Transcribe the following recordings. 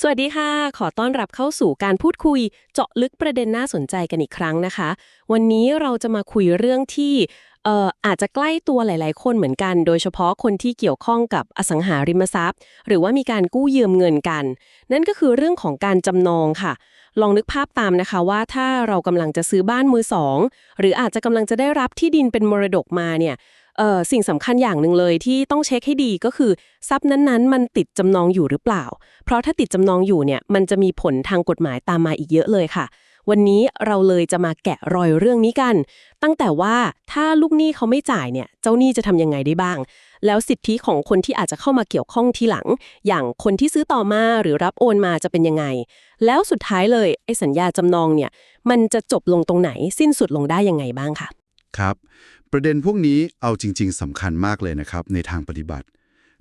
สวัสดีค่ะ ขอต้อนรับเข้าสู่การพูดคุย เจาะลึกประเด็นน่าสนใจกันอีกครั้งนะคะ วันนี้เราจะมาคุยเรื่องที่เอ่ออาจจะใกล้ตัวหลาย ๆ คนเหมือนกัน โดยเฉพาะคนที่เกี่ยวข้องกับอสังหาริมทรัพย์ หรือว่ามีการกู้ยืมเงินกัน นั่นก็คือเรื่องของการจำนองค่ะ ลองนึกภาพตามนะคะว่าถ้าเรากำลังจะซื้อบ้านมือสองหรืออาจจะกำลังจะได้รับที่ดินเป็นมรดกมาเนี่ย สิ่งสำคัญอย่างหนึ่งเลยที่ต้องเช็คให้ดีก็คือ ทรัพย์นั้นๆ มันติดจำนองอยู่หรือเปล่า เพราะถ้าติดจำนองอยู่เนี่ยมันจะมีผลทางกฎหมายตามมาอีกเยอะเลยค่ะ วันนี้เราเลยจะมาแกะรอยเรื่องนี้กัน ตั้งแต่ว่าถ้าลูกหนี้เขาไม่จ่ายเนี่ยเจ้าหนี้จะทำยังไงได้บ้าง แล้วสิทธิของคนที่อาจจะเข้ามาเกี่ยวข้องทีหลัง อย่างคนที่ซื้อต่อมาหรือรับโอนมาจะเป็นยังไง แล้วสุดท้ายเลยไอ้สัญญาจำนองเนี่ยมันจะจบลงตรงไหนสิ้นสุดลงได้ยังไงบ้างค่ะ ครับ ประเด็นพวกนี้เอาจริง ๆสำคัญมากเลยนะครับ ในทางปฏิบัติ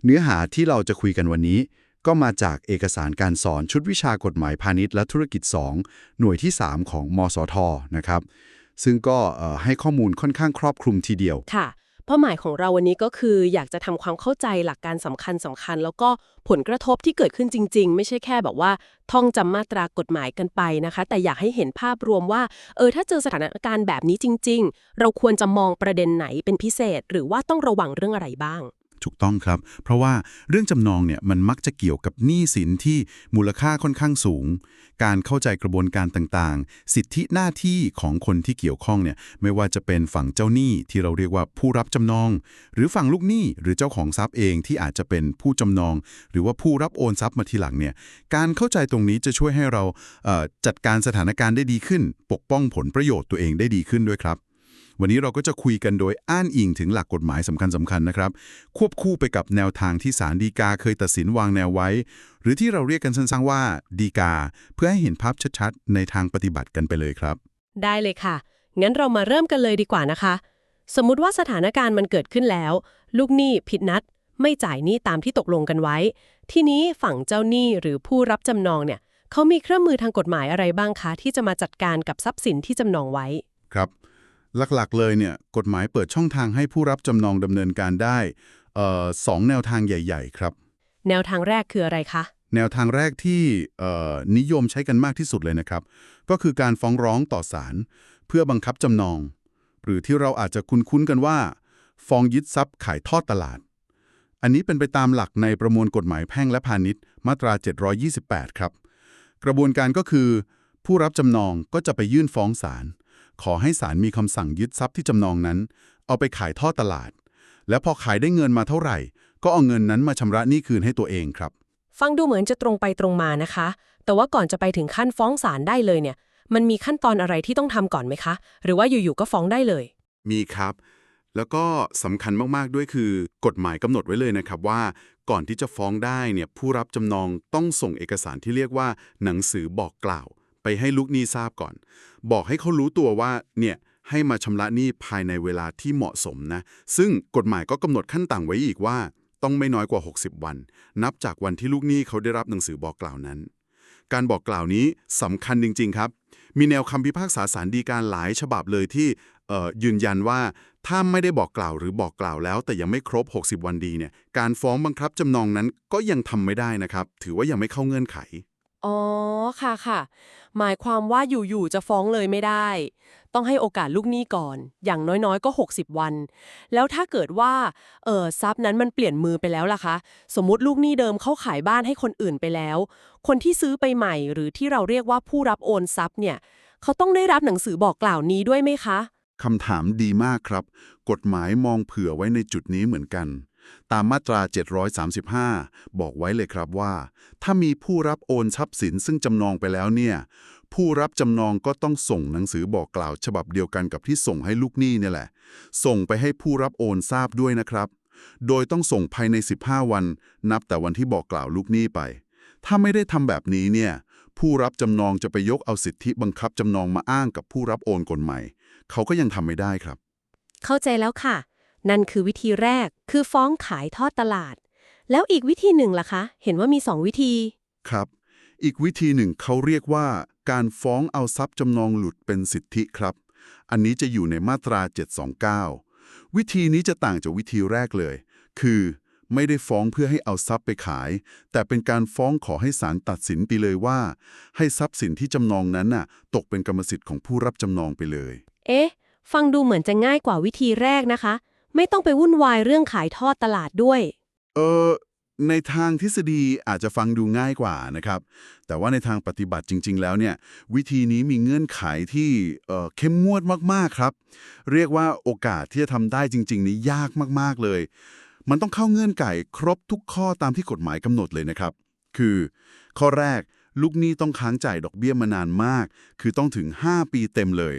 เนื้อหาที่เราจะคุยกันวันนี้ ก็มาจากเอกสารการสอนชุดวิชากฎหมายพาณิชย์และธุรกิจ 2 หน่วยที่ 3 ของมสทนะครับ ซึ่งก็เอ่อให้ข้อมูลค่อนข้างครอบคลุมทีเดียวค่ะ เป้าหมายของเราวันนี้ก็คืออยากจะทำความเข้าใจหลักการสำคัญสคัญ แล้วก็ผลกระทบที่เกิดขึ้นจริง ๆ ไม่ใช่แค่แบบว่า ท่องจำมาตรากฎหมายกันไปนะคะ แต่อยากให้เห็นภาพรวมว่าเออถ้าเจอสถานการณ์แบบนี้จริง ๆ เราควรจะมองประเด็นไหนเป็นพิเศษ หรือว่าต้องระวังเรื่องอะไรบ้าง ถูกต้องครับ เพราะว่าเรื่องจำนองเนี่ยมันมักจะเกี่ยวกับหนี้สินที่มูลค่าค่อนข้างสูง การเข้าใจกระบวนการต่างๆ สิทธิหน้าที่ของคนที่เกี่ยวข้องเนี่ยไม่ว่าจะเป็นฝั่งเจ้าหนี้ที่เราเรียกว่าผู้รับจำนอง หรือฝั่งลูกหนี้หรือเจ้าของทรัพย์เองที่อาจจะเป็นผู้จำนอง หรือว่าผู้รับโอนทรัพย์มาทีหลังเนี่ยการเข้าใจตรงนี้จะช่วยให้เราเจัดการสถานการณ์ได้ดีขึ้น ปกป้องผลประโยชน์ตัวเองได้ดีขึ้นด้วยครับ วันนี้เราก็จะคุยกันโดยอ้านอิงถึงหลักกฎหมายสำคัญสำคัญๆนะครับ ควบคู่ไปกับแนวทางที่ศาลฎีกาเคยตัดสินวางแนวไว้ หรือที่เราเรียกกันสั้นๆว่าฎีกา เพื่อให้เห็นภาพชัดๆ ในทางปฏิบัติกันไปเลยครับ ได้เลยค่ะ งั้นเรามาเริ่มกันเลยดีกว่านะคะ สมมุติว่าสถานการณ์มันเกิดขึ้นแล้ว ลูกหนี้ผิดนัด ไม่จ่ายหนี้ตามที่ตกลงกันไว้ ทีนี้ฝั่งเจ้าหนี้หรือผู้รับจำนองเนี่ยเขามีเครื่องมือทางกฎหมายอะไรบ้างคะ ที่จะมาจัดการกับทรัพย์สินที่จำนองไว้ หลักๆ เลยเนี่ยกฎหมายเปิดช่องทางให้ผู้รับจำนองดำเนินการได้เอ่อสองแนวทางใหญ่ ๆ ครับ แนวทางแรกคืออะไรคะ แนวทางแรกที่เอ่อนิยมใช้กันมากที่สุดเลยนะครับ ก็คือการฟ้องร้องต่อศาลเพื่อบังคับจำนอง หรือที่เราอาจจะคุ้นๆกันว่า ฟ้องยึดทรัพย์ขายทอดตลาด อันนี้เป็นไปตามหลักในประมวลกฎหมายแพ่งและพาณิชย์ มาตรา 728 ครับ กระบวนการก็คือ ผู้รับจำนองก็จะไปยื่นฟ้องศาล ขอให้ศาลมีคำสั่งยึดทรัพย์ที่จำนองนั้น เอาไปขายทอดตลาด แล้วพอขายได้เงินมาเท่าไหร่ ก็เอาเงินนั้นมาชำระหนี้คืนให้ตัวเองครับ ฟังดูเหมือนจะตรงไปตรงมานะคะ แต่ว่าก่อนจะไปถึงขั้นฟ้องศาลได้เลยเนี่ย มันมีขั้นตอนอะไรที่ต้องทำก่อนไหมคะ หรือว่าอยู่ๆก็ฟ้องได้เลย มีครับ แล้วก็สำคัญมากๆด้วยคือ กฎหมายกำหนดไว้เลยนะครับว่าก่อนที่จะฟ้องได้เนี่ยผู้รับจำนองต้องส่งเอกสารที่เรียกว่า หนังสือบอกกล่าว ไปให้ลูกหนี้ทราบก่อน บอกให้เขารู้ตัวว่าเนี่ยให้มาชำระหนี้ภายในเวลาที่เหมาะสมนะ ซึ่งกฎหมายก็กำหนดขั้นต่างไว้อีกว่า ต้องไม่น้อยกว่า 60 วัน นับจากวันที่ลูกหนี้เขาได้รับหนังสือบอกกล่าวนั้น การบอกกล่าวนี้สำคัญจริง ๆ ครับ มีแนวคำพิพากษาสารดีการหลายฉบับเลยที่เอ่อยืนยันว่าถ้าไม่ได้บอกกล่าวหรือบอกกล่าวแล้ว แต่ยังไม่ครบ 60 วันดีเนี่ยการฟ้องบังคับจำนองนั้นก็ยังทำไม่ได้นะครับ ถือว่ายังไม่เข้าเงื่อนไข อ๋อ ค่ะค่ะ หมายความว่าอยู่ๆ จะฟ้องเลยไม่ได้ ต้องให้โอกาสลูกหนี้ก่อน อย่างน้อยๆ ก็ 60 วัน แล้วถ้าเกิดว่า เออทรัพย์นั้นมันเปลี่ยนมือไปแล้วล่ะคะ สมมุติลูกหนี้เดิมเขาขายบ้านให้คนอื่นไปแล้ว คนที่ซื้อไปใหม่ หรือที่เราเรียกว่าผู้รับโอนทรัพย์เนี่ย เขาต้องได้รับหนังสือบอกกล่าวนี้ด้วยไหมคะ คำถามดีมากครับ กฎหมายมองเผื่อไว้ในจุดนี้เหมือนกัน ตามมาตรา 735 บอกไว้เลยครับว่า ถ้ามีผู้รับโอนทรัพย์สินซึ่งจำนองไปแล้วเนี่ย ผู้รับจำนองก็ต้องส่งหนังสือบอกกล่าว ฉบับเดียวกันกับที่ส่งให้ลูกหนี้เนี่ยแหละ ส่งไปให้ผู้รับโอนทราบด้วยนะครับ โดยต้องส่งภายใน 15 วัน นับแต่วันที่บอกกล่าวลูกหนี้ไป ถ้าไม่ได้ทำแบบนี้เนี่ย ผู้รับจำนองจะไปยกเอาสิทธิบังคับจำนองมาอ้างกับผู้รับโอนคนใหม่เขาก็ยังทำไม่ได้ครับ เข้าใจแล้วค่ะ นั่นคือวิธีแรกคือฟ้องขายทอดตลาด แล้วอีกวิธีหนึ่งล่ะคะ เห็นว่ามีสองวิธี ครับ อีกวิธีหนึ่งเขาเรียกว่า การฟ้องเอาทรัพย์จำนองหลุดเป็นสิทธิครับ อันนี้จะอยู่ในมาตรา 729 วิธีนี้จะต่างจากวิธีแรกเลย คือไม่ได้ฟ้องเพื่อให้เอาทรัพย์ไปขาย แต่เป็นการฟ้องขอให้ศาลตัดสินไปเลยว่า ให้ทรัพย์สินที่จำนองนั้นน่ะ ตกเป็นกรรมสิทธิ์ของผู้รับจำนองไปเลย เอ๊ะ ฟังดูเหมือนจะง่ายกว่าวิธีแรกนะคะ ไม่ต้องไปวุ่นวายเรื่องขายทอดตลาดด้วย เออในทางทฤษฎีอาจจะฟังดูง่ายกว่านะครับ แต่ว่าในทางปฏิบัติจริง ๆ แล้วเนี่ย วิธีนี้มีเงื่อนไขที่เอ่อเข้มงวดมากๆครับ เรียกว่าโอกาสที่จะทำได้จริง ๆ นี่ยากมากๆเลย มันต้องเข้าเงื่อนไขครบทุกข้อตามที่กฎหมายกำหนดเลยนะครับ คือ ข้อแรกลูกหนี้ต้องค้างจ่ายดอกเบี้ยมานานมาก คือต้องถึง 5 ปีเต็มเลย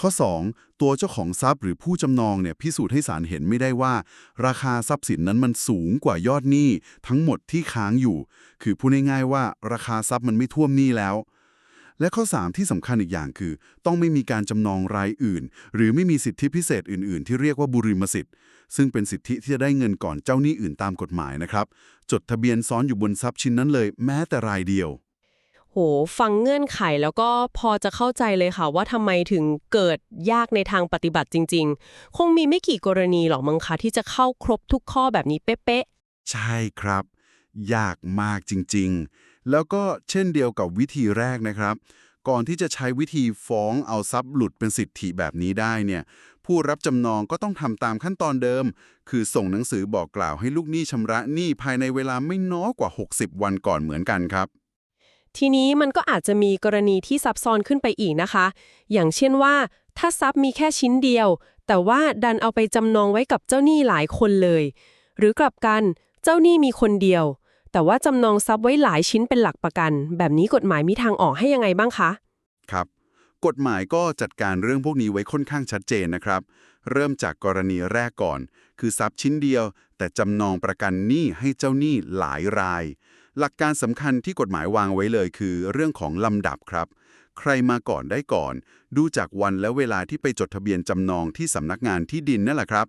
ข้อ 2 ตัวเจ้าของทรัพย์หรือผู้จำนองเนี่ยพิสูจน์ให้ศาลเห็นไม่ได้ว่า ราคาทรัพย์สินนั้นมันสูงกว่ายอดหนี้ทั้งหมดที่ค้างอยู่ คือพูดง่ายๆว่า ราคาทรัพย์มันไม่ท่วมหนี้แล้ว และข้อ 3 ที่สำคัญอีกอย่างคือ ต้องไม่มีการจำนองรายอื่น หรือไม่มีสิทธิพิเศษอื่น ๆ ที่เรียกว่าบุริมสิทธิ์ ซึ่งเป็นสิทธิที่จะได้เงินก่อนเจ้าหนี้อื่นตามกฎหมายนะครับ จดทะเบียนซ้อนอยู่บนทรัพย์ชิ้นนั้นเลย แม้แต่รายเดียว โหฟังเงื่อนไขแล้วก็พอจะเข้าใจเลยค่ะ ว่าทำไมถึงเกิดยากในทางปฏิบัติจริง ๆ คงมีไม่กี่กรณีหรอกมั้งคะที่จะเข้าครบทุกข้อแบบนี้เป๊ะๆใช่ครับ ยากมากจริง ๆ แล้วก็เช่นเดียวกับวิธีแรกนะครับ ก่อนที่จะใช้วิธีฟ้องเอาทรัพย์หลุดเป็นสิทธิแบบนี้ได้เนี่ย ผู้รับจำนองก็ต้องทำตามขั้นตอนเดิม คือส่งหนังสือบอกกล่าวให้ลูกหนี้ชำระหนี้ภายในเวลาไม่น้อยกว่า 60 วันก่อนเหมือนกันครับ ทีนี้มันก็อาจจะมีกรณีที่ซับซ้อนขึ้นไปอีกนะคะ อย่างเช่นว่า ถ้าทรัพย์มีแค่ชิ้นเดียว แต่ว่าดันเอาไปจำนองไว้กับเจ้าหนี้หลายคนเลย หรือกลับกันเจ้าหนี้มีคนเดียว แต่ว่าจำนองทรัพย์ไว้หลายชิ้นเป็นหลักประกัน แบบนี้กฎหมายมีทางออกให้ยังไงบ้างคะ ครับ กฎหมายก็จัดการเรื่องพวกนี้ไว้ค่อนข้างชัดเจนนะครับ เริ่มจากกรณีแรกก่อน คือทรัพย์ชิ้นเดียว แต่จำนองประกันหนี้ให้เจ้าหนี้หลายราย หลักการสำคัญที่กฎหมายวางไว้เลยคือเรื่องของลำดับครับ ใครมาก่อนได้ก่อน ดูจากวันและเวลาที่ไปจดทะเบียนจำนองที่สำนักงานที่ดินนั่นแหละครับ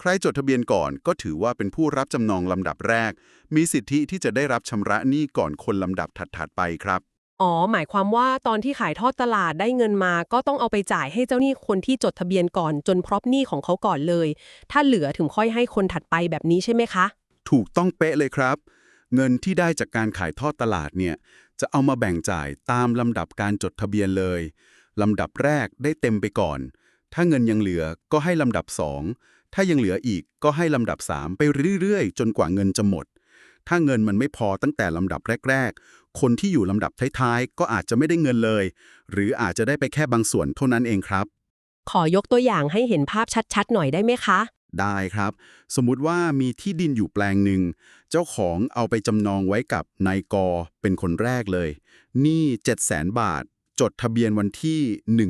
ใครจดทะเบียนก่อนก็ถือว่าเป็นผู้รับจำนองลำดับแรก มีสิทธิที่จะได้รับชำระหนี้ก่อนคนลำดับถัดๆไปครับอ๋อ หมายความว่าตอนที่ขายทอดตลาดได้เงินมา ก็ต้องเอาไปจ่ายให้เจ้าหนี้คนที่จดทะเบียนก่อนจนพรอบหนี้ของเขาก่อนเลย ถ้าเหลือถึงค่อยให้คนถัดไปแบบนี้ใช่ไหมคะ ถูกต้องเป๊ะเลยครับ เงินที่ได้จากการขายทอดตลาดเนี่ยจะเอามาแบ่งจ่ายตามลำดับการจดทะเบียนเลยลำดับแรกได้เต็มไปก่อน ถ้าเงินยังเหลือก็ให้ลำดับ 2 ถ้ายังเหลืออีกก็ให้ลำดับ 3 ไปเรื่อยๆ จนกว่าเงินจะหมด ถ้าเงินมันไม่พอตั้งแต่ลำดับแรก ๆ คนที่อยู่ลำดับท้ายๆ ก็อาจจะไม่ได้เงินเลย หรืออาจจะได้ไปแค่บางส่วนเท่านั้นเองครับ ขอยกตัวอย่างให้เห็นภาพชัดๆ หน่อยได้ไหมคะ ได้ครับ สมมุติว่ามีที่ดินอยู่แปลงหนึ่ง เจ้าของเอาไปจำนองไว้กับนายกเป็นคนแรกเลย นี้700,000บาท จดทะเบียนวันที่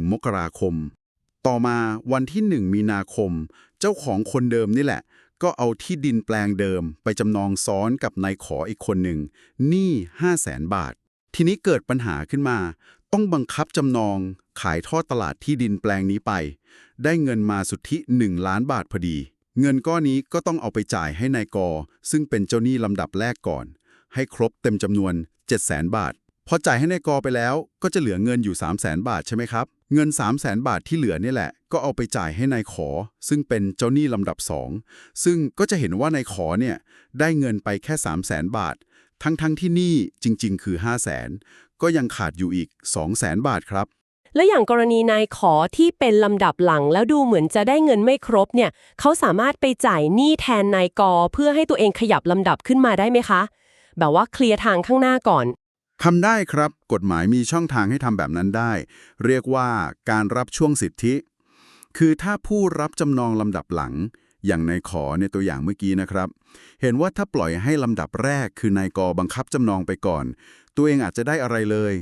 1 มกราคม ต่อมาวันที่ 1 มีนาคม เจ้าของคนเดิมนี่แหละ ก็เอาที่ดินแปลงเดิม ไปจำนองซ้อนกับนายขออีกคนหนึ่ง นี้500,000บาท ทีนี้เกิดปัญหาขึ้นมา ต้องบังคับจำนองขายทอดตลาดที่ดินแปลงนี้ไป ได้เงินมาสุทธิ 1 ล้านบาทพอดี เงินก้อนนี้ก็ต้องเอาไปจ่ายให้นายกอซึ่งเป็นเจ้าหนี้ลำดับแรกก่อน ให้ครบเต็มจำนวน 7 0 0 0 0 บาท พอจ่ายให้นายกอไปแล้วก็จะเหลือเงินอยู่ 300,000 บาทใช่ไหมครับ เงิน 300,000 บาทที่เหลือนี่แหละ ก็เอาไปจ่ายให้นายขอ ซึ่งเป็นเจ้าหนี้ลำดับ 2 ซึ่งก็จะเห็นว่านายขอเนี่ยได้เงินไปแค่ 300,000 บาททั้งๆที่หนี้จริง ๆ คือ 5 0 0 0 0 ก็ยังขาดอยู่อีก 200,000 บาทครับ แล้วอย่างกรณีนายขอที่เป็นลำดับหลังแล้วดูเหมือนจะได้เงินไม่ครบเนี่ยเขาสามารถไปจ่ายหนี้แทนนายกอเพื่อให้ตัวเองขยับลำดับขึ้นมาได้ไหมคะ แบบว่าเคลียร์ทางข้างหน้าก่อนทำได้ครับ กฎหมายมีช่องทางให้ทำแบบนั้นได้ เรียกว่าการรับช่วงสิทธิ คือถ้าผู้รับจำนองลำดับหลัง อย่างนายขอในตัวอย่างเมื่อกี้นะครับ เห็นว่าถ้าปล่อยให้ลำดับแรกคือนายกบังคับจำนองไปก่อน ตัวเองอาจจะได้อะไรเลย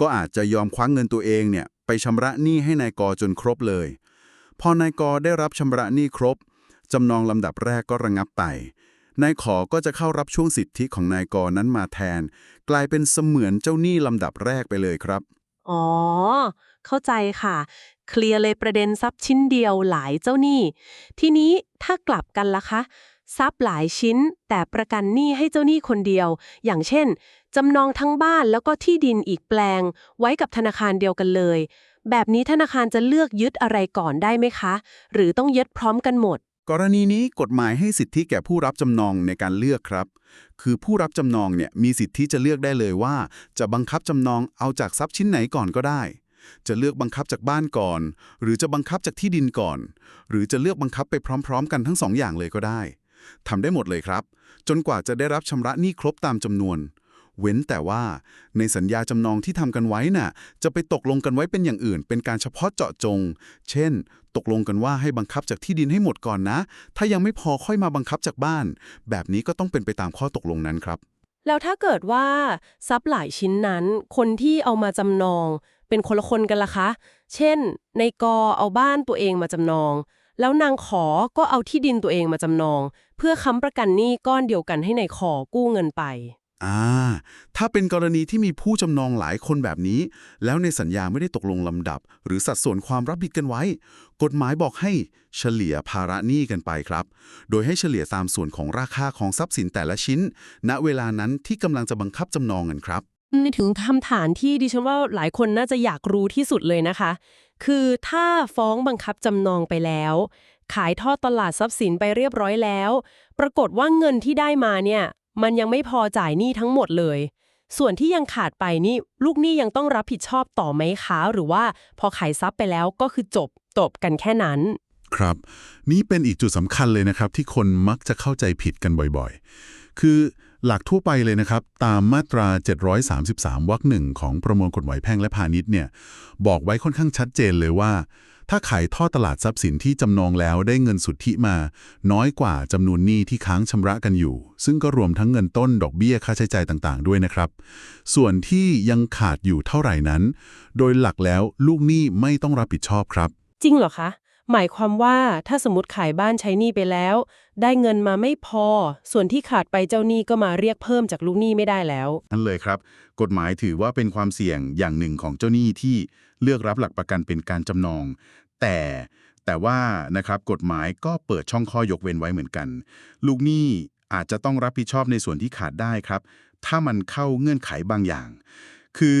ก็อาจจะยอมคว้างเงินตัวเองเนี่ยไปชำระหนี้ให้นายกจนครบเลย พอนายกได้รับชำระหนี้ครบจำนองลำดับแรกก็ระงับไปนายขอก็จะเข้ารับช่วงสิทธิของนายกนั้นมาแทน กลายเป็นเสมือนเจ้าหนี้ลำดับแรกไปเลยครับ อ๋อ เข้าใจค่ะ เคลียร์เลยประเด็นทรัพย์ชิ้นเดียวหลายเจ้าหนี้ ทีนี้ถ้ากลับกันล่ะคะทรัพย์หลายชิ้น แต่ประกันหนี้ให้เจ้าหนี้คนเดียว อย่างเช่นจำนองทั้งบ้านแล้วก็ที่ดินอีกแปลง ไว้กับธนาคารเดียวกันเลย แบบนี้ธนาคารจะเลือกยึดอะไรก่อนได้ไหมคะ หรือต้องยึดพร้อมกันหมด กรณีนี้กฎหมายให้สิทธิแก่ผู้รับจำนองในการเลือกครับ คือผู้รับจำนองเนี่ยมีสิทธิจะเลือกได้เลยว่า จะบังคับจำนองเอาจากทรัพย์ชิ้นไหนก่อนก็ได้ จะเลือกบังคับจากบ้านก่อน หรือจะบังคับจากที่ดินก่อน หรือจะเลือกบังคับไปพร้อม ๆ กันทั้งสองอย่างเลยก็ได้ทำได้หมดเลยครับ จนกว่าจะได้รับชำระหนี้ครบตามจำนวน เว้นแต่ว่าในสัญญาจำนองที่ทำกันไว้น่ะ จะไปตกลงกันไว้เป็นอย่างอื่น เป็นการเฉพาะเจาะจง เช่น ตกลงกันว่าให้บังคับจากที่ดินให้หมดก่อนนะ ถ้ายังไม่พอค่อยมาบังคับจากบ้าน แบบนี้ก็ต้องเป็นไปตามข้อตกลงนั้นครับ แล้วถ้าเกิดว่าทรัพย์หลายชิ้นนั้น คนที่เอามาจำนอง เป็นคนละคนกันล่ะคะ เช่น ในกอเอาบ้านตัวเองมาจำนอง แล้วนางขอก็เอาที่ดินตัวเองมาจำนอง เพื่อค้ำประกันหนี้ก้อนเดียวกันให้ในขอกู้เงินไป อ่า ถ้าเป็นกรณีที่มีผู้จำนองหลายคนแบบนี้ แล้วในสัญญาไม่ได้ตกลงลำดับ หรือสัดส่วนความรับผิดกันไว้ กฎหมายบอกให้เฉลี่ยภาระหนี้กันไปครับ โดยให้เฉลี่ยตามส่วนของราคาของทรัพย์สินแต่ละชิ้น ณเวลานั้นที่กำลังจะบังคับจำนองกันครับนี่ถึงคำถามที่ดิฉันว่าหลายคนน่าจะอยากรู้ที่สุดเลยนะคะ คือถ้าฟ้องบังคับจำนองไปแล้ว ขายทอดตลาดทรัพย์สินไปเรียบร้อยแล้ว ปรากฏว่าเงินที่ได้มาเนี่ย มันยังไม่พอจ่ายหนี้ทั้งหมดเลย ส่วนที่ยังขาดไปนี่ลูกหนี้ยังต้องรับผิดชอบต่อไหมคะหรือว่าพอขายทรัพย์ไปแล้วก็คือจบจบกันแค่นั้น ครับ นี่เป็นอีกจุดสำคัญเลยนะครับ ที่คนมักจะเข้าใจผิดกันบ่อยๆ คือหลักทั่วไปเลยนะครับ ตามมาตรา 733วรรคหนึ่งของประมวลกฎหมายแพ่งและพาณิชย์เนี่ยบอกไว้ค่อนข้างชัดเจนเลยว่า ถ้าขายทอดตลาดทรัพย์สินที่จำนองแล้วได้เงินสุทธิมา น้อยกว่าจำนวนหนี้ที่ค้างชำระกันอยู่ ซึ่งก็รวมทั้งเงินต้นดอกเบี้ยค่าใช้จ่ายต่างๆ ด้วยนะครับ ส่วนที่ยังขาดอยู่เท่าไหร่นั้น โดยหลักแล้วลูกหนี้ไม่ต้องรับผิดชอบครับ จริงเหรอคะ หมายความว่าถ้าสมมติขายบ้านใช้หนี้ไปแล้ว ได้เงินมาไม่พอ ส่วนที่ขาดไปเจ้าหนี้ก็มาเรียกเพิ่มจากลูกหนี้ไม่ได้แล้วนั่นเลยครับ กฎหมายถือว่าเป็นความเสี่ยงอย่างหนึ่งของเจ้าหนี้ที่เลือกรับหลักประกันเป็นการจำนอง แต่แต่ว่านะครับกฎหมายก็เปิดช่องข้อยกเว้นไว้เหมือนกัน ลูกหนี้อาจจะต้องรับผิดชอบในส่วนที่ขาดได้ครับ ถ้ามันเข้าเงื่อนไขบางอย่าง คือ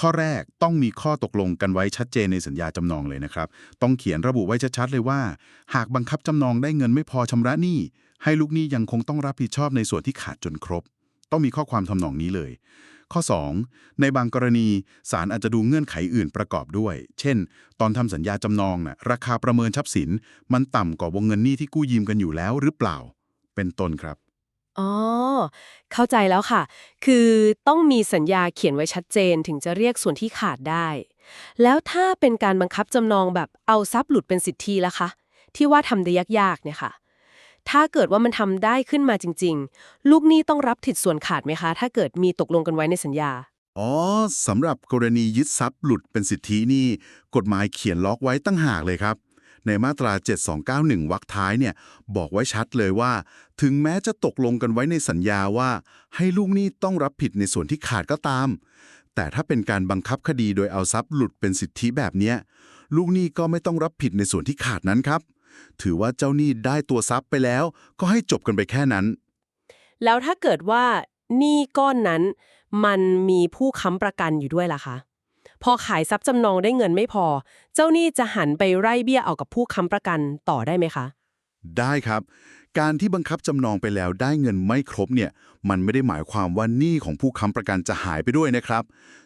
ข้อแรกต้องมีข้อตกลงกันไว้ชัดเจนในสัญญาจำนองเลยนะครับ ต้องเขียนระบุไว้ชัดๆเลยว่า หากบังคับจำนองได้เงินไม่พอชำระหนี้ ให้ลูกหนี้ยังคงต้องรับผิดชอบในส่วนที่ขาดจนครบ ต้องมีข้อความทำนองนี้เลย ข้อ 2 ในบางกรณีศาลอาจจะดูเงื่อนไขอื่นประกอบด้วย เช่น ตอนทำสัญญาจำนองน่ะราคาประเมินทรัพย์สิน มันต่ำกว่าวงเงินหนี้ที่กู้ยืมกันอยู่แล้วหรือเปล่า เป็นต้นครับอ๋อ เข้าใจแล้วค่ะ คือต้องมีสัญญาเขียนไว้ชัดเจนถึงจะเรียกส่วนที่ขาดได้ แล้วถ้าเป็นการบังคับจำนองแบบเอาทรัพย์หลุดเป็นสิทธิล่ะคะ ที่ว่าทำได้ยากๆเนี่ยค่ะ ถ้าเกิดว่ามันทำได้ขึ้นมาจริง ๆ ลูกหนี้ต้องรับผิดส่วนขาดไหมคะ ถ้าเกิดมีตกลงกันไว้ในสัญญา อ๋อสำหรับกรณียึดทรัพย์หลุดเป็นสิทธินี่ กฎหมายเขียนล็อกไว้ตั้งหากเลยครับ ในมาตรา 7291วรรคท้ายเนี่ยบอกไว้ชัดเลยว่า ถึงแม้จะตกลงกันไว้ในสัญญาว่า ให้ลูกหนี้ต้องรับผิดในส่วนที่ขาดก็ตาม แต่ถ้าเป็นการบังคับคดีโดยเอาทรัพย์หลุดเป็นสิทธิแบบเนี้ยลูกหนี้ก็ไม่ต้องรับผิดในส่วนที่ขาดนั้นครับ ถือว่าเจ้าหนี้ได้ตัวทรัพย์ไปแล้ว ก็ให้จบกันไปแค่นั้น แล้วถ้าเกิดว่าหนี้ก้อนนั้น มันมีผู้ค้ำประกันอยู่ด้วยล่ะคะ พอขายทรัพย์จำนองได้เงินไม่พอ เจ้าหนี้จะหันไปไล่เบี้ยเอากับผู้ค้ำประกันต่อได้ไหมคะ ได้ครับ การที่บังคับจำนองไปแล้วได้เงินไม่ครบเนี่ย มันไม่ได้หมายความว่าหนี้ของผู้ค้ำประกันจะหายไปด้วยนะครับ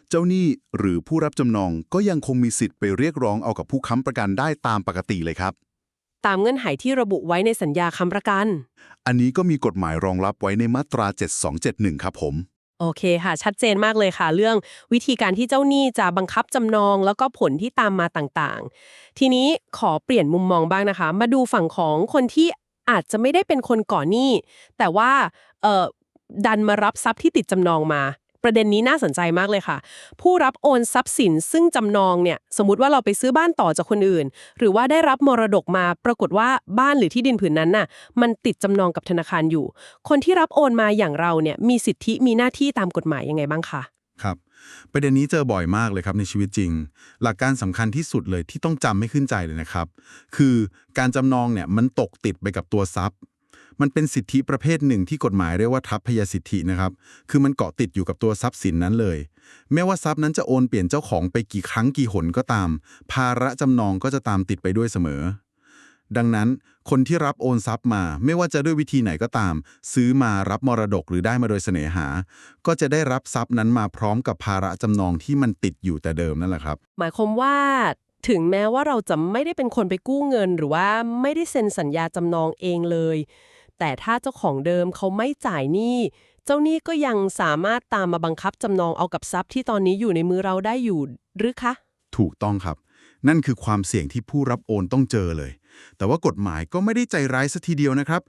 เจ้าหนี้หรือผู้รับจำนองก็ยังคงมีสิทธิ์ไปเรียกร้องเอากับผู้ค้ำประกันได้ตามปกติเลยครับ ตามเงื่อนไขที่ระบุไว้ในสัญญาค้ำประกัน อันนี้ก็มีกฎหมายรองรับไว้ในมาตรา 7271 ครับผม โอเคค่ะ ชัดเจนมากเลยค่ะ เรื่องวิธีการที่เจ้าหนี้จะบังคับจำนอง แล้วก็ผลที่ตามมาต่างๆ ทีนี้ขอเปลี่ยนมุมมองบ้างนะคะ มาดูฝั่งของคนที่อาจจะไม่ได้เป็นคนก่อหนี้ แต่ว่าเอ่อดันมารับทรัพย์ที่ติดจำนองมา ประเด็นนี้น่าสนใจมากเลยค่ะ ผู้รับโอนทรัพย์สินซึ่งจำนองเนี่ยสมมติว่าเราไปซื้อบ้านต่อจากคนอื่น หรือว่าได้รับมรดกมาปรากฏว่าบ้านหรือที่ดินผืนนั้นน่ะมันติดจำนองกับธนาคารอยู่ คนที่รับโอนมาอย่างเราเนี่ยมีสิทธิมีหน้าที่ตามกฎหมายยังไงบ้างคะครับประเด็นนี้เจอบ่อยมากเลยครับในชีวิตจริง หลักการสำคัญที่สุดเลยที่ต้องจำไม่ขึ้นใจเลยนะครับ คือการจำนองเนี่ยมันตกติดไปกับตัวทรัพย์ มันเป็นสิทธิประเภทหนึ่งที่กฎหมายเรียกว่าทัพพยสิทธินะครับ คือมันเกาะติดอยู่กับตัวทรัพย์สินนั้นเลย แม้ว่าทรัพย์นั้นจะโอนเปลี่ยนเจ้าของไปกี่ครั้งกี่หนก็ตาม ภาระจำนองก็จะตามติดไปด้วยเสมอ ดังนั้นคนที่รับโอนทรัพย์มา ไม่ว่าจะด้วยวิธีไหนก็ตาม ซื้อมารับมรดกหรือได้มาโดยเสน่หา ก็จะได้รับทรัพย์นั้นมาพร้อมกับภาระจำนองที่มันติดอยู่แต่เดิมนั่นแหละครับ หมายความว่าถึงแม้ว่าเราจะไม่ได้เป็นคนไปกู้เงิน หรือว่าไม่ได้เซ็นสัญญาจำนองเองเลย แต่ถ้าเจ้าของเดิมเขาไม่จ่ายหนี้ เจ้าหนี้ก็ยังสามารถตามมาบังคับจำนองเอากับทรัพย์ที่ตอนนี้อยู่ในมือเราได้อยู่หรือคะ ถูกต้องครับ นั่นคือความเสี่ยงที่ผู้รับโอนต้องเจอเลย แต่ว่ากฎหมายก็ไม่ได้ใจร้ายสัทีเดียวนะครับ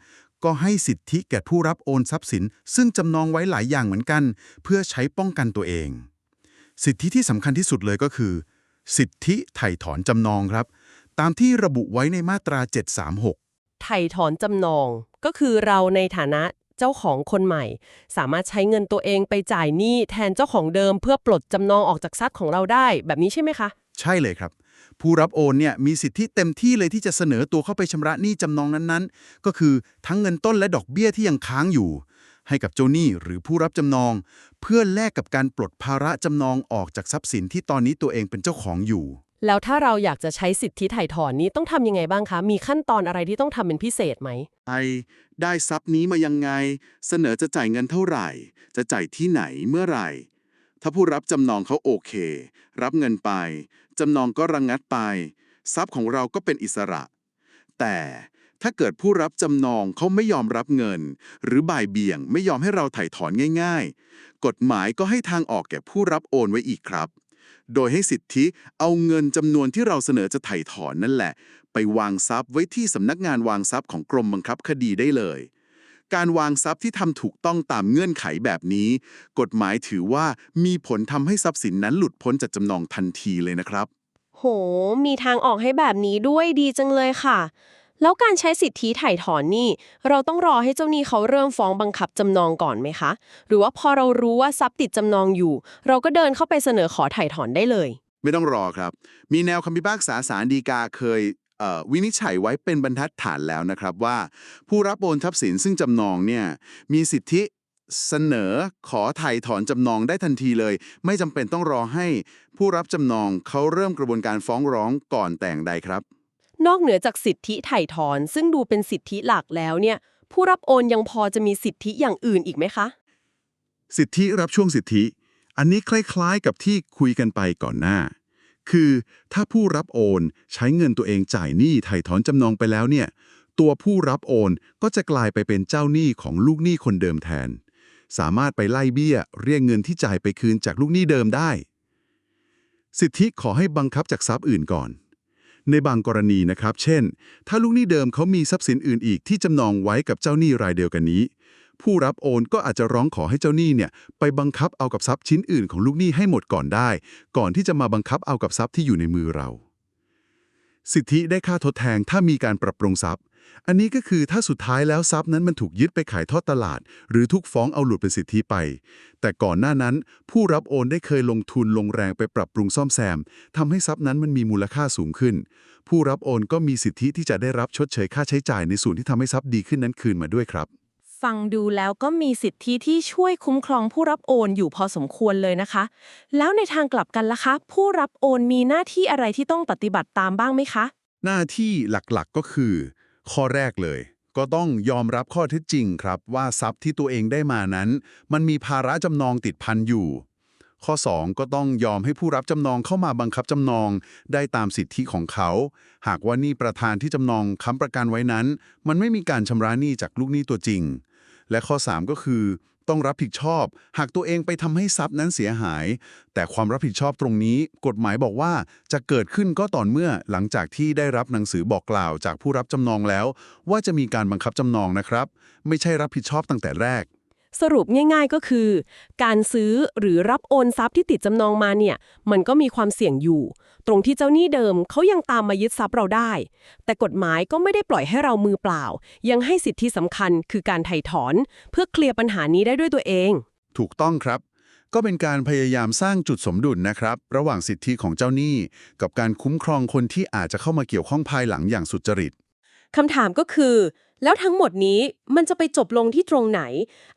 ก็ให้สิทธิแก่ผู้รับโอนทรัพย์สิน ซึ่งจำนองไว้หลายอย่างเหมือนกัน เพื่อใช้ป้องกันตัวเอง สิทธิที่สำคัญที่สุดเลยก็คือ สิทธิไถ่ถอนจำนองครับ ตามที่ระบุไว้ในมาตรา 736 ไถ่ถอนจำนอง ก็คือเราในฐานะเจ้าของคนใหม่ สามารถใช้เงินตัวเองไปจ่ายหนี้แทนเจ้าของเดิม เพื่อปลดจำนองออกจากทรัพย์ของเราได้ แบบนี้ใช่ไหมคะ ใช่เลยครับ ผู้รับโอนเนี่ยมีสิทธิเต็มที่เลยที่จะเสนอตัวเข้าไปชำระหนี้จำนองนั้นๆ ก็คือทั้งเงินต้นและดอกเบี้ยที่ยังค้างอยู่ ให้กับเจ้าหนี้หรือผู้รับจำนอง เพื่อแลกกับการปลดภาระจำนองออกจากทรัพย์สินที่ตอนนี้ตัวเองเป็นเจ้าของอยู่ แล้วถ้าเราอยากจะใช้สิทธิถ่ายถอนนี้ต้องทำยังไงบ้างคะ มีขั้นตอนอะไรที่ต้องทำเป็นพิเศษไหม ไอได้ทรัพย์นี้มายังไง เสนอจะจ่ายเงินเท่าไหร่ จะจ่ายที่ไหนเมื่อไหร่ ถ้าผู้รับจำนองเขาโอเค รับเงินไป จำนองก็ระงงัดไป ทรัพย์ของเราก็เป็นอิสระ แต่ถ้าเกิดผู้รับจำนองเขาไม่ยอมรับเงิน หรือบ่ายเบี่ยงไม่ยอมให้เราถ่ายถอนง่าย ๆ กฎหมายก็ให้ทางออกแก่ผู้รับโอนไว้อีกครับ โดยให้สิทธิเอาเงินจำนวนที่เราเสนอจะไถ่ถอนนั่นแหละ ไปวางทรัพย์ไว้ที่สำนักงานวางทรัพย์ของกรมบังคับคดีได้เลย การวางทรัพย์ที่ทำถูกต้องตามเงื่อนไขแบบนี้ กฎหมายถือว่ามีผลทำให้ทรัพย์สินนั้นหลุดพ้นจากจำนองทันทีเลยนะครับ โห มีทางออกให้แบบนี้ด้วยดีจังเลยค่ะ แล้วการใช้สิทธิถ่ายถอนนี่ เราต้องรอให้เจ้าหนี้เขาเริ่มฟ้องบังคับจำนองก่อนไหมคะ หรือว่าพอเรารู้ว่าทรัพย์ติดจำนองอยู่ เราก็เดินเข้าไปเสนอขอถ่ายถอนได้เลย ไม่ต้องรอครับ มีแนวคำพิพากษาศาลฎีกาเคยเวินิจฉัยไว้เป็นบรรทัดฐานแล้วนะครับว่า ผู้รับโอนทรัพย์สินซึ่งจำนองเนี่ยมีสิทธิเสนอขอไถ่ถอนจำนองได้ทันทีเลย ไม่จำเป็นต้องรอให้ผู้รับจำนองเขาเริ่มกระบวนการฟ้องร้องก่อนแต่งใดครับ นอกเหนือจากสิทธิไถ่ถอน ซึ่งดูเป็นสิทธิหลักแล้วเนี่ย ผู้รับโอนยังพอจะมีสิทธิอย่างอื่นอีกไหมคะ สิทธิรับช่วงสิทธิ อันนี้คล้ายๆ กับที่คุยกันไปก่อนหน้า คือถ้าผู้รับโอนใช้เงินตัวเองจ่ายหนี้ไถ่ถอนจำนองไปแล้วเนี่ย ตัวผู้รับโอนก็จะกลายไปเป็นเจ้าหนี้ของลูกหนี้คนเดิมแทน สามารถไปไล่เบี้ย เรียกเงินที่จ่ายไปคืนจากลูกหนี้เดิมได้ สิทธิขอให้บังคับจากทรัพย์อื่นก่อน ในบางกรณีนะครับ เช่น ถ้าลูกหนี้เดิมเขามีทรัพย์สินอื่นอีกที่จำนองไว้กับเจ้าหนี้รายเดียวกันนี้ ผู้รับโอนก็อาจจะร้องขอให้เจ้าหนี้เนี่ยไปบังคับเอากับทรัพย์ชิ้นอื่นของลูกหนี้ให้หมดก่อนได้ ก่อนที่จะมาบังคับเอากับทรัพย์ที่อยู่ในมือเรา สิทธิได้ค่าทดแทนถ้ามีการปรับปรุงทรัพย์ อันนี้ก็คือถ้าสุดท้ายแล้วทรัพย์นั้นมันถูกยึดไปขายทอดตลาด หรือทุกฟ้องเอาหลุดเป็นสิทธิไป แต่ก่อนหน้านั้น ผู้รับโอนได้เคยลงทุนลงแรงไปปรับปรุงซ่อมแซมทำให้ทรัพย์นั้นมันมีมูลค่าสูงขึ้น ผู้รับโอนก็มีสิทธิที่จะได้รับชดเชยค่าใช้จ่ายในส่วนที่ทำให้ทรัพย์ดีขึ้นนั้นคืนมาด้วยครับ ฟังดูแล้วก็มีสิทธิที่ช่วยคุ้มครองผู้รับโอนอยู่พอสมควรเลยนะคะ แล้วในทางกลับกันล่ะคะ ผู้รับโอนมีหน้าที่อะไรที่ต้องปฏิบัติตามบ้างไหมคะ หน้าที่หลักๆก็คือ ข้อแรกเลย ก็ต้องยอมรับข้อเท็จจริงครับว่าทรัพย์ที่ตัวเองได้มานั้น มันมีภาระจำนองติดพันอยู่ ข้อ 2 ก็ต้องยอมให้ผู้รับจำนองเข้ามาบังคับจำนอง ได้ตามสิทธิของเขา หากว่านี่ประธานที่จำนองค้ำประกันไว้นั้น มันไม่มีการชำระหนี้จากลูกหนี้ตัวจริง และข้อ 3 ก็คือ ต้องรับผิดชอบ หากตัวเองไปทำให้ทรัพย์นั้นเสียหาย แต่ความรับผิดชอบตรงนี้ กฎหมายบอกว่าจะเกิดขึ้นก็ต่อเมื่อหลังจากที่ได้รับหนังสือบอกกล่าวจากผู้รับจำนองแล้ว ว่าจะมีการบังคับจำนองนะครับ ไม่ใช่รับผิดชอบตั้งแต่แรก สรุปง่ายๆก็คือ การซื้อหรือรับโอนทรัพย์ที่ติดจำนองมาเนี่ย มันก็มีความเสี่ยงอยู่ ตรงที่เจ้าหนี้เดิมเขายังตามมายึดทรัพย์เราได้ แต่กฎหมายก็ไม่ได้ปล่อยให้เรามือเปล่า ยังให้สิทธิสำคัญคือการไถ่ถอน เพื่อเคลียร์ปัญหานี้ได้ด้วยตัวเอง ถูกต้องครับ ก็เป็นการพยายามสร้างจุดสมดุลนะครับ ระหว่างสิทธิของเจ้าหนี้ กับการคุ้มครองคนที่อาจจะเข้ามาเกี่ยวข้องภายหลังอย่างสุจริต คำถามก็คือ แล้วทั้งหมดนี้มันจะไปจบลงที่ตรงไหน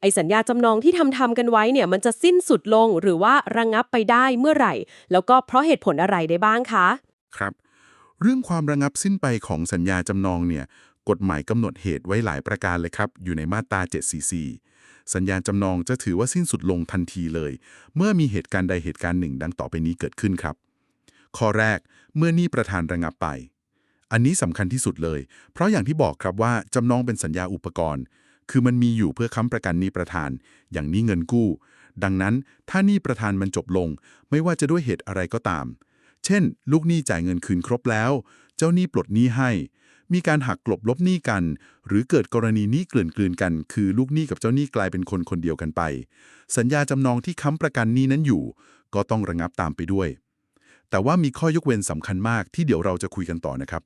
ไอสัญญาจำนองที่ทำทำกันไว้เนี่ยมันจะสิ้นสุดลงหรือว่าระงงับไปได้เมื่อไหร่ แล้วก็เพราะเหตุผลอะไรได้บ้างคะ ครับ เรื่องความระงับสิ้นไปของสัญญาจำนองเนี่ยกฎหมายกำหนดเหตุไว้หลายประการเลยครับ อยู่ในมาตรา 744 สัญญาจำนองจะถือว่าสิ้นสุดลงทันทีเลย เมื่อมีเหตุการณ์ใดเหตุการณ์หนึ่ง ดังต่อไปนี้เกิดขึ้นครับ ข้อแรกเมื่อหนี้ประธานระงับไป อันนี้สำคัญที่สุดเลย เพราะอย่างที่บอกครับว่าจำนองเป็นสัญญาอุปกรณ์ คือมันมีอยู่เพื่อค้ำประกันหนี้ประธาน อย่างนี้เงินกู้ ดังนั้นถ้าหนี้ประธานมันจบลง ไม่ว่าจะด้วยเหตุอะไรก็ตาม เช่น ลูกหนี้จ่ายเงินคืนครบแล้ว เจ้าหนี้ปลดหนี้ให้ มีการหักกลบลบหนี้กัน หรือเกิดกรณีหนี้เกลื่อนกลืนกัน คือลูกหนี้กับเจ้าหนี้กลายเป็นคนคนเดียวกันไป สัญญาจำนองที่ค้ำประกันหนี้นั้นอยู่ ก็ต้องระงับตามไปด้วยแต่ว่ามีข้อยกเว้นสำคัญมากที่เดี๋ยวเราจะคุยกันต่อนะครับ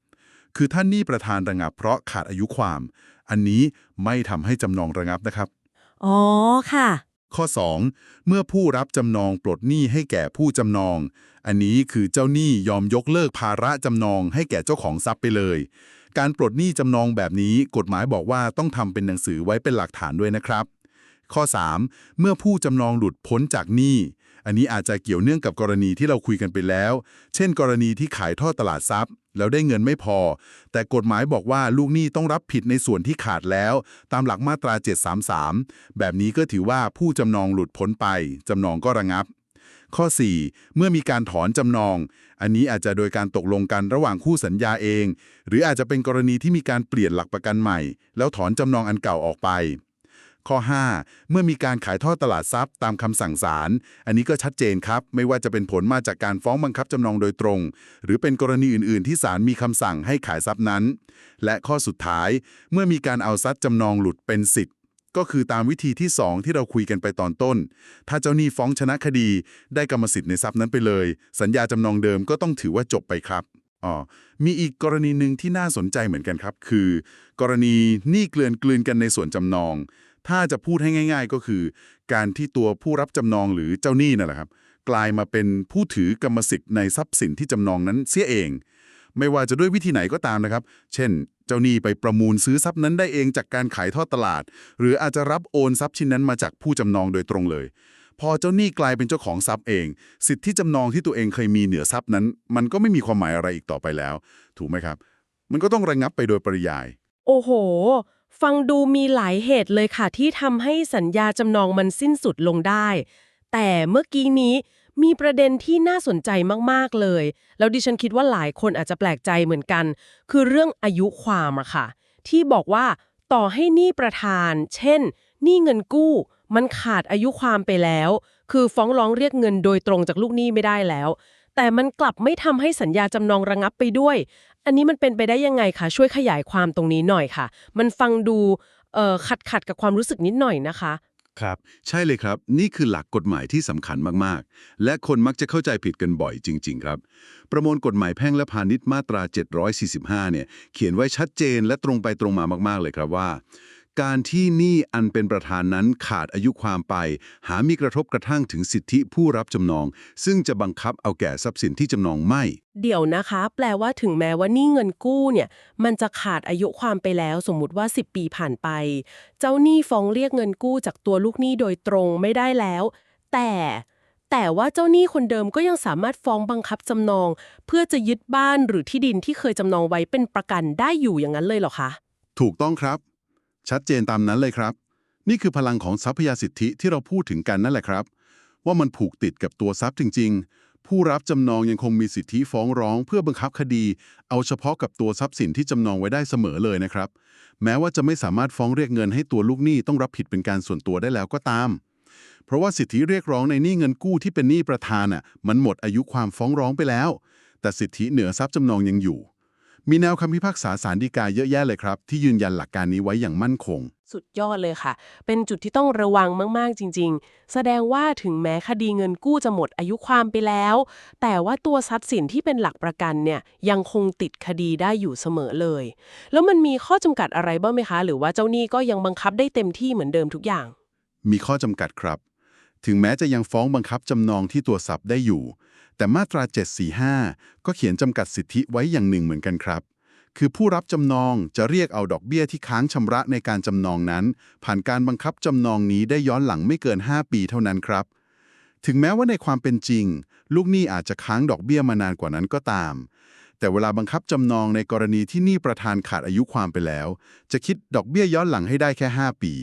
คือท่านหนี้ประธานระงับเพราะขาดอายุความ อันนี้ไม่ทำให้จำนองระงับนะครับ อ๋อค่ะ ข้อ 2 เมื่อผู้รับจำนองปลดหนี้ให้แก่ผู้จำนอง อันนี้คือเจ้าหนี้ยอมยกเลิกภาระจำนองให้แก่เจ้าของทรัพย์ไปเลย การปลดหนี้จำนองแบบนี้กฎหมายบอกว่าต้องทำเป็นหนังสือไว้เป็นหลักฐานด้วยนะครับ ข้อ 3 เมื่อผู้จำนองหลุดพ้นจากหนี้ อันนี้อาจจะเกี่ยวเนื่องกับกรณีที่เราคุยกันไปแล้ว เช่น กรณีที่ขายท่อตลาดทรัพย์ แล้วได้เงินไม่พอ แต่กฎหมายบอกว่าลูกหนี้ต้องรับผิดในส่วนที่ขาดแล้ว ตามหลักมาตรา 733 แบบนี้ก็ถือว่าผู้จำนองหลุดพ้นไปจำนองก็ระงับข้อ 4 เมื่อมีการถอนจำนอง อันนี้อาจจะโดยการตกลงกันระหว่างคู่สัญญาเอง หรืออาจจะเป็นกรณีที่มีการเปลี่ยนหลักประกันใหม่ แล้วถอนจำนองอันเก่าออกไป ข้อ 5 เมื่อมีการขายทอดตลาดทรัพย์ตามคำสั่งศาล อันนี้ก็ชัดเจนครับ ไม่ว่าจะเป็นผลมาจากการฟ้องบังคับจำนองโดยตรง หรือเป็นกรณีอื่น ๆ ที่ศาลมีคำสั่งให้ขายทรัพย์นั้น และข้อสุดท้าย เมื่อมีการเอาทรัพย์จำนองหลุดเป็นสิทธิ์ ก็คือตามวิธีที่ 2 ที่เราคุยกันไปตอนต้น ถ้าเจ้าหนี้ฟ้องชนะคดี ได้กรรมสิทธิ์ในทรัพย์นั้นไปเลย สัญญาจำนองเดิมก็ต้องถือว่าจบไปครับอ๋อมีอีกกรณีหนึ่งที่น่าสนใจเหมือนกันครับ คือ กรณีหนี้เกลื่อนกลืนกันในส่วนจำนอง ถ้าจะพูดให้ง่าย ๆ ก็คือ การที่ตัวผู้รับจำนองหรือเจ้าหนี้นั่นแหละครับ กลายมาเป็นผู้ถือกรรมสิทธิ์ในทรัพย์สินที่จำนองนั้นเสียเอง ไม่ว่าจะด้วยวิธีไหนก็ตามนะครับ เช่น เจ้าหนี้ไปประมูลซื้อทรัพย์นั้นได้เองจากการขายทอดตลาด หรืออาจจะรับโอนทรัพย์ชิ้นนั้นมาจากผู้จำนองโดยตรงเลย พอเจ้าหนี้กลายเป็นเจ้าของทรัพย์เอง สิทธิจำนองที่ตัวเองเคยมีเหนือทรัพย์นั้น มันก็ไม่มีความหมายอะไรอีกต่อไปแล้ว ถูกไหมครับ มันก็ต้องระงับไปโดยปริยาย โอ้โห ฟังดูมีหลายเหตุเลยค่ะที่ทำให้สัญญาจำนองมันสิ้นสุดลงได้ แต่เมื่อกี้นี้มีประเด็นที่น่าสนใจมากๆเลย แล้วดิฉันคิดว่าหลายคนอาจจะแปลกใจเหมือนกัน คือเรื่องอายุความอะค่ะ ที่บอกว่าต่อให้หนี้ประธาน เช่นหนี้เงินกู้ มันขาดอายุความไปแล้ว คือฟ้องร้องเรียกเงินโดยตรงจากลูกหนี้ไม่ได้แล้ว แต่มันกลับไม่ทำให้สัญญาจำนองระงับไปด้วย อันนี้มันเป็นไปได้ยังไงคะช่วยขยายความตรงนี้หน่อยค่ะ มันฟังดูเอ่อขัดขัดกับความรู้สึกนิดหน่อยนะคะครับใช่เลยครับนี่คือหลักกฎหมายที่สำคัญมาก ๆ และคนมักจะเข้าใจผิดกันบ่อยจริง ๆ ครับ ประมวลกฎหมายแพ่งและพาณิชย์มาตรา 745 เนี่ยเขียนไว้ชัดเจนและตรงไปตรงมามาก ๆ เลยครับว่า การที่หนี้อันเป็นประธานนั้นขาดอายุความไป หามีกระทบกระทั่งถึงสิทธิผู้รับจำนอง ซึ่งจะบังคับเอาแก่ทรัพย์สินที่จำนองไม่ เดี๋ยวนะคะ แปลว่าถึงแม้ว่าหนี่เงินกู้เนี่ย มันจะขาดอายุความไปแล้ว สมมุติว่า 10 ปีผ่านไป เจ้าหนี้ฟ้องเรียกเงินกู้จากตัวลูกหนี้โดยตรงไม่ได้แล้ว แต่แต่ว่าเจ้าหนี้คนเดิมก็ยังสามารถฟ้องบังคับจำนอง เพื่อจะยึดบ้านหรือที่ดินที่เคยจำนองไว้เป็นประกันได้อยู่อย่างนั้นเลยเหรอคะ ถูกต้องครับ ชัดเจนตามนั้นเลยครับ นี่คือพลังของทรัพยาสิทธิที่เราพูดถึงกันนั่นแหละครับ ว่ามันผูกติดกับตัวทรัพย์จริง ๆ ผู้รับจำนองยังคงมีสิทธิฟ้องร้องเพื่อบังคับคดี เอาเฉพาะกับตัวทรัพย์สินที่จำนองไว้ได้เสมอเลยนะครับ แม้ว่าจะไม่สามารถฟ้องเรียกเงินให้ตัวลูกหนี้ต้องรับผิดเป็นการส่วนตัวได้แล้วก็ตาม เพราะว่าสิทธิเรียกร้องในหนี้เงินกู้ที่เป็นหนี้ประธานอะมันหมดอายุความฟ้องร้องไปแล้ว แต่สิทธิเหนือทรัพย์จำนองยังอยู่ มีแนวคำพิพากษาศาลฎีกาเยอะแยะเลยครับ ที่ยืนยันหลักการนี้ไว้อย่างมั่นคง สุดยอดเลยค่ะ เป็นจุดที่ต้องระวังมาก ๆ จริง ๆ แสดงว่าถึงแม้คดีเงินกู้จะหมดอายุความไปแล้ว แต่ว่าตัวทรัพย์สินที่เป็นหลักประกันเนี่ยยังคงติดคดีได้อยู่เสมอเลย แล้วมันมีข้อจำกัดอะไรบ้างไหมคะ หรือว่าเจ้าหนี้ก็ยังบังคับได้เต็มที่เหมือนเดิมทุกอย่าง มีข้อจำกัดครับ ถึงแม้จะยังฟ้องบังคับจำนองที่ตัวทรัพย์ได้อยู่ แต่มาตรา 745 ก็เขียนจำกัดสิทธิไว้อย่างหนึ่งเหมือนกันครับ คือผู้รับจำนองจะเรียกเอาดอกเบี้ยที่ค้างชำระในการจำนองนั้น ผ่านการบังคับจำนองนี้ได้ย้อนหลังไม่เกิน 5 ปีเท่านั้นครับ ถึงแม้ว่าในความเป็นจริง ลูกหนี้อาจจะค้างดอกเบี้ยมานานกว่านั้นก็ตาม แต่เวลาบังคับจำนองในกรณีที่หนี้ประธานขาดอายุความไปแล้ว จะคิดดอกเบี้ยย้อนหลังให้ได้แค่ 5 ปี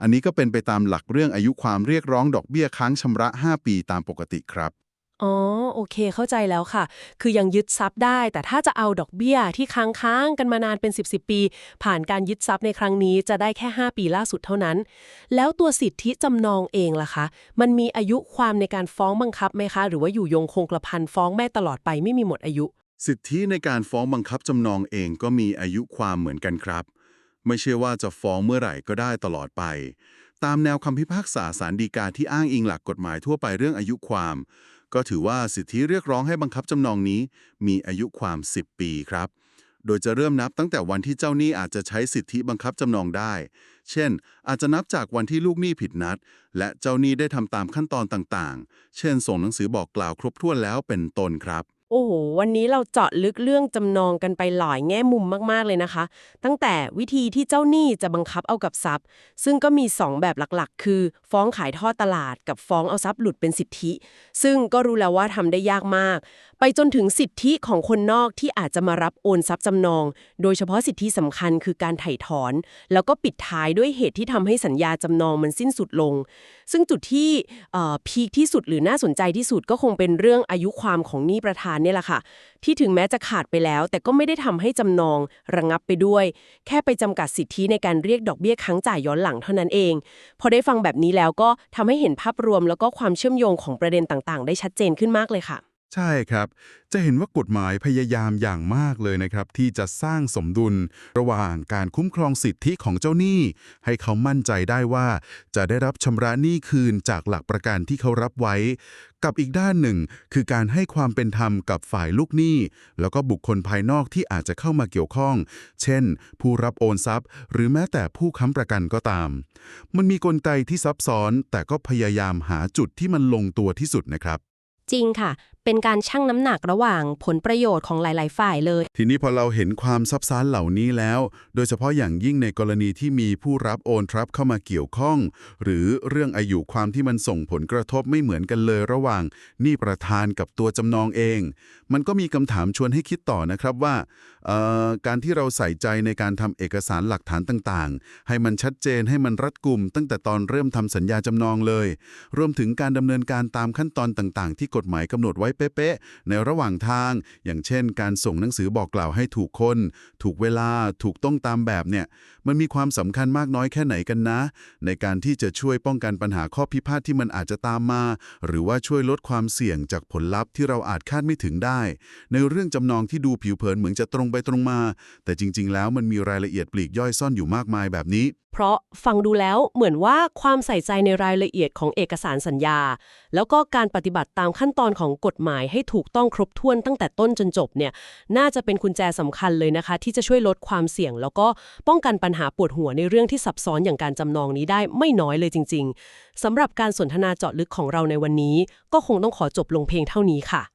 อันนี้ก็เป็นไปตามหลักเรื่องอายุความเรียกร้องดอกเบี้ยค้างชำระ 5 ปีตามปกติครับ อ๋อ โอเค เข้าใจแล้วค่ะ คือยังยึดทรัพย์ได้ แต่ถ้าจะเอาดอกเบี้ยที่ค้างค้างๆกันมานานเป็น 10บสปี ผ่านการยึดทรัพย์ในครั้งนี้จะได้แค่ 5 ปีล่าสุดเท่านั้น แล้วตัวสิทธิจำนองเองล่ะคะ มันมีอายุความในการฟ้องบังคับไหมคะ หรือว่าอยู่ยงคงกระพันฟ้องแม่ตลอดไปไม่มีหมดอายุ สิทธิในการฟ้องบังคับจำนองเองก็มีอายุความเหมือนกันครับ ไม่ใช่ว่าจะฟ้องเมื่อไหร่ก็ได้ตลอดไป ตามแนวคำพิพากษาสารดีกาที่อ้างอิงหลักกฎหมายทั่วไปเรื่องอายุความ ก็ถือว่าสิทธิเรียกร้องให้บังคับจำนองนี้ มีอายุความ 10 ปีครับ โดยจะเริ่มนับตั้งแต่วันที่เจ้าหนี้อาจจะใช้สิทธิบังคับจำนองได้ เช่น อาจจะนับจากวันที่ลูกหนี้ผิดนัด และเจ้าหนี้ได้ทำตามขั้นตอนต่างๆ เช่น ส่งหนังสือบอกกล่าวครบถ้วนแล้วเป็นต้นครับ โอ้โห วันนี้เราเจาะลึกเรื่องจำนองกันไปหลายแง่มุมมากๆเลยนะคะ ตั้งแต่วิธีที่เจ้าหนี้จะบังคับเอากับทรัพย์ ซึ่งก็มี 2 แบบหลักๆ คือ ฟ้องขายทอดตลาดกับฟ้องเอาทรัพย์หลุดเป็นสิทธิ ซึ่งก็รู้แล้วว่าทำได้ยากมากไปจนถึงสิทธิของคนนอกที่อาจจะมารับโอนทรัพย์จำนอง โดยเฉพาะสิทธิสำคัญคือการไถ่ถอน แล้วก็ปิดท้ายด้วยเหตุที่ทำให้สัญญาจำนองมันสิ้นสุดลง ซึ่งจุดที่พีคที่สุดหรือน่าสนใจที่สุดก็คงเป็นเรื่องอายุความของหนี้ประธานเนี่ยแหละค่ะ ที่ถึงแม้จะขาดไปแล้ว แต่ก็ไม่ได้ทำให้จำนองระงับไปด้วย แค่ไปจำกัดสิทธิในการเรียกดอกเบี้ยค้างจ่ายย้อนหลังเท่านั้นเอง พอได้ฟังแบบนี้แล้วก็ทำให้เห็นภาพรวมแล้วก็ความเชื่อมโยงของประเด็นต่างๆ ได้ชัดเจนขึ้นมากเลยค่ะ ใช่ครับ จะเห็นว่ากฎหมายพยายามอย่างมากเลยนะครับ ที่จะสร้างสมดุลระหว่างการคุ้มครองสิทธิของเจ้าหนี้ ให้เขามั่นใจได้ว่า จะได้รับชำระหนี้คืนจากหลักประกันที่เขารับไว้ กับอีกด้านหนึ่ง คือการให้ความเป็นธรรมกับฝ่ายลูกหนี้ แล้วก็บุคคลภายนอกที่อาจจะเข้ามาเกี่ยวข้อง เช่น ผู้รับโอนทรัพย์ หรือแม้แต่ผู้ค้ำประกันก็ตาม มันมีกลไกที่ซับซ้อน แต่ก็พยายามหาจุดที่มันลงตัวที่สุดนะครับจริงค่ะ เป็นการชั่งน้ำหนักระหว่างผลประโยชน์ของหลาย ๆ ฝ่ายเลย ทีนี้พอเราเห็นความซับซ้อนเหล่านี้แล้ว โดยเฉพาะอย่างยิ่งในกรณีที่มีผู้รับโอนทรัพย์เข้ามาเกี่ยวข้อง หรือเรื่องอายุความที่มันส่งผลกระทบไม่เหมือนกันเลยระหว่างหนี้ประธานกับตัวจำนองเอง มันก็มีคำถามชวนให้คิดต่อนะครับว่าการที่เราใส่ใจในการทำเอกสารหลักฐานต่าง ๆ ให้มันชัดเจนให้มันรัดกุม ตั้งแต่ตอนเริ่มทำสัญญาจำนองเลย รวมถึงการดำเนินการตามขั้นตอนต่าง ๆ ที่กฎหมายกำหนดไว้เป๊ะๆในระหว่างทาง อย่างเช่น การส่งหนังสือบอกกล่าวให้ถูกคน ถูกเวลาถูกต้องตามแบบเนี่ยมันมีความสำคัญมากน้อยแค่ไหนกันนะ ในการที่จะช่วยป้องกันปัญหาข้อพิพาทที่มันอาจจะตามมา หรือว่าช่วยลดความเสี่ยงจากผลลัพธ์ที่เราอาจคาดไม่ถึงได้ ในเรื่องจำนองที่ดูผิวเผินเหมือนจะตรงไปตรงมา แต่จริง ๆ แล้วมันมีรายละเอียดปลีกย่อยซ่อนอยู่มากมายแบบนี้ เพราะฟังดูแล้วเหมือนว่าความใส่ใจในรายละเอียดของเอกสารสัญญา แล้วก็การปฏิบัติตามขั้นตอนของกฎหมายให้ถูกต้องครบถ้วนตั้งแต่ต้นจนจบเนี่ยน่าจะเป็นกุญแจสำคัญเลยนะคะ ที่จะช่วยลดความเสี่ยง แล้วก็ป้องกันปัญหาปวดหัวในเรื่องที่ซับซ้อนอย่างการจำนองนี้ได้ไม่น้อยเลยจริง ๆสำหรับการสนทนาเจาะลึกของเราในวันนี้ ก็คงต้องขอจบลงเพียงเท่านี้ค่ะ